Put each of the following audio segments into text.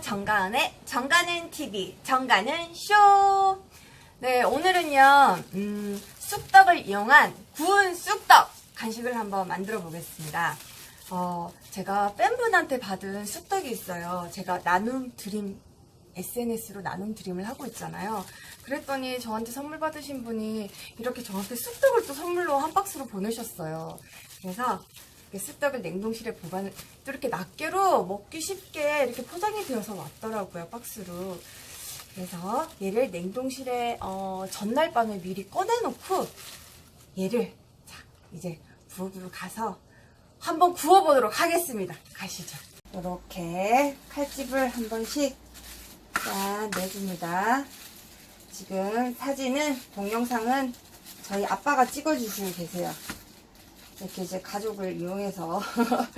정가은의 정가는 TV, 정가는 쇼. 네, 오늘은요, 음, 쑥떡을 이용한 구운 쑥떡 간식을 한번 만들어 보겠습니다. 어, 제가 팬분한테 받은 쑥떡이 있어요. 제가 나눔 드림, SNS로 나눔 드림을 하고 있잖아요. 그랬더니 저한테 선물 받으신 분이 이렇게 저한테 쑥떡을 또 선물로 한 박스로 보내셨어요. 그래서 쑥떡을 냉동실에 보관을 또 이렇게 낱개로 먹기 쉽게 이렇게 포장이 되어서 왔더라고요 박스로. 그래서 얘를 냉동실에 어, 전날 밤에 미리 꺼내놓고 얘를 자 이제 부엌으로 가서 한번 구워보도록 하겠습니다. 가시죠. 이렇게 칼집을 한 번씩 짠 내줍니다. 지금 사진은 동영상은 저희 아빠가 찍어주시고 계세요 이렇게 이제 가족을 이용해서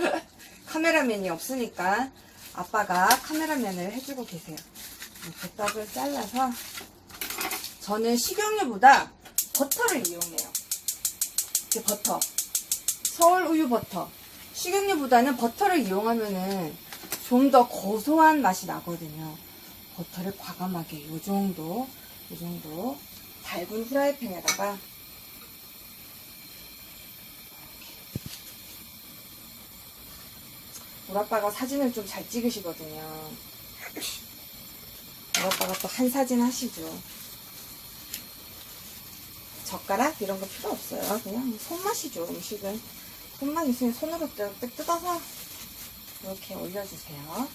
카메라맨이 없으니까 아빠가 카메라맨을 해주고 계세요. 이렇게 떡을 잘라서 저는 식용유보다 버터를 이용해요. 이렇게 버터. 서울 우유 버터. 식용유보다는 버터를 이용하면은 좀 더 고소한 맛이 나거든요. 버터를 과감하게 이 정도, 이 정도 달군 후라이팬에다가 우리 아빠가 사진을 좀 잘 찍으시거든요. 우리 아빠가 또 한 사진 하시죠. 젓가락 이런 거 필요 없어요. 그냥 손맛이죠, 음식은. 손만 있으면 손으로 뜩 뜯어서 이렇게 올려주세요.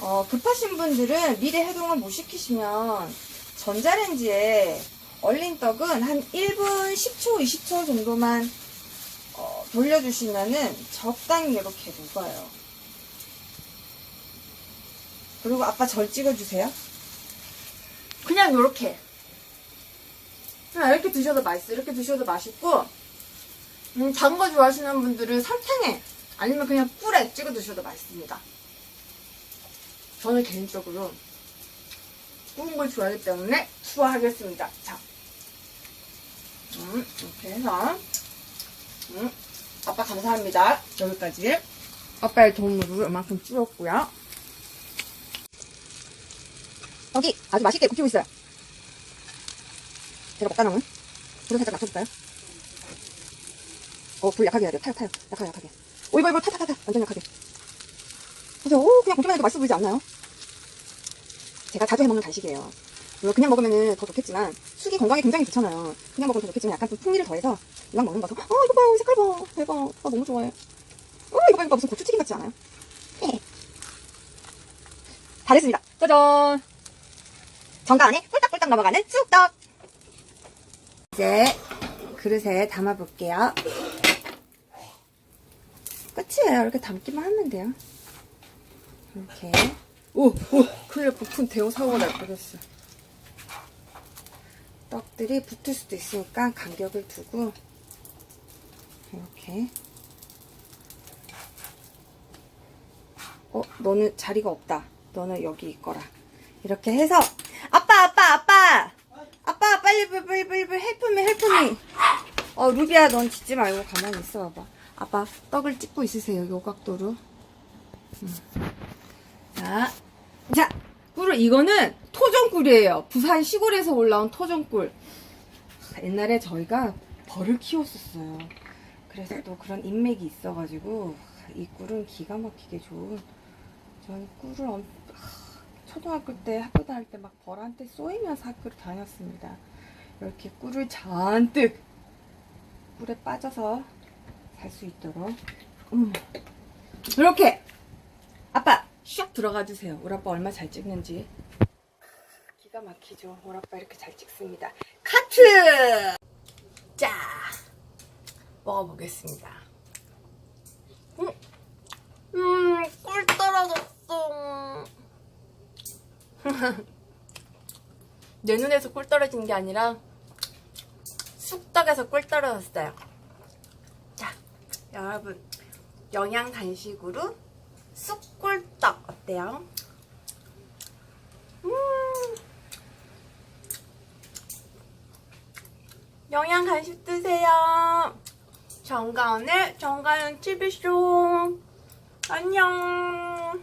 어, 급하신 분들은 미리 해동을 못 시키시면 전자레인지에 얼린 떡은 한 1분 10초, 20초 정도만 어, 돌려주시면은 적당히 이렇게 녹아요. 그리고 아빠 절 찍어주세요. 그냥 이렇게. 그냥 이렇게 드셔도 맛있어요. 이렇게 드셔도 맛있고, 음, 단 거 좋아하시는 분들은 설탕에, 아니면 그냥 꿀에 찍어 드셔도 맛있습니다. 저는 개인적으로 구운 걸 좋아하기 때문에 추가하겠습니다. 자. 음, 이렇게 해서. 음, 아빠 감사합니다. 여기까지. 아빠의 도움으로 이만큼 줄였고요. 여기 아주 맛있게 굽히고 있어요. 제가 먹다 남은 불을 살짝 낮춰줄까요? 어, 불 약하게 해야 돼요. 타요, 타요. 약하게, 약하게. 오, 이거, 이거, 타, 타, 타, 타. 완전 약하게. 그죠? 오, 그냥 보기만 해도 맛있어 보이지 않나요? 제가 자주 해먹는 간식이에요. 물론 그냥 먹으면 더 좋겠지만 쑥이 건강에 굉장히 좋잖아요. 그냥 먹으면 더 좋겠지만 약간 좀 풍미를 더해서 이왕 먹는 거서 어 이거 봐 색깔 봐. 대박. 나 너무 좋아해. 어 이거 봐 이거 봐. 무슨 고추튀김 같지 않아요? 예. 다 됐습니다. 짜잔. 정가 안에 꿀떡꿀떡 넘어가는 쑥떡. 이제 그릇에 담아 볼게요. 끝이에요. 이렇게 담기만 하면 돼요. 이렇게. 오! 오! 큰일 날 부푼 대형 사고가 날 뻔했어 떡들이 붙을 수도 있으니까 간격을 두고 이렇게. 어 너는 자리가 없다. 너는 여기 있거라. 이렇게 해서 아빠 아빠 아빠! 아빠 빨리 빨리 빨리 빨리 헬프미 헬프미 어 루비야 넌 짖지 말고 가만히 있어 봐봐. 아빠 떡을 찍고 있으세요 요 각도로. 음. 자, 자 꿀을 이거는 토종꿀이에요. 부산 시골에서 올라온 토종꿀. 옛날에 저희가 벌을 키웠었어요. 그래서 또 그런 인맥이 있어가지고 이 꿀은 기가 막히게 좋은. 저는 꿀을 엄- 하, 초등학교 때 학교 다닐 때 막 벌한테 쏘이면서 학교를 다녔습니다. 이렇게 꿀을 잔뜩 꿀에 빠져서 살 수 있도록. 음. 이렇게 슉 들어가 주세요. 우리 아빠 얼마 잘 찍는지 기가 막히죠. 우리 아빠 이렇게 잘 찍습니다. 카트 자 먹어보겠습니다. 음, 음, 꿀 떨어졌어. 내 눈에서 꿀 떨어진 게 아니라 쑥떡에서 꿀 떨어졌어요. 자, 여러분 영양 간식으로 쑥꿀떡 어때요? 음, 영양 간식 드세요. 정가은의 정가연 TV쇼. 안녕.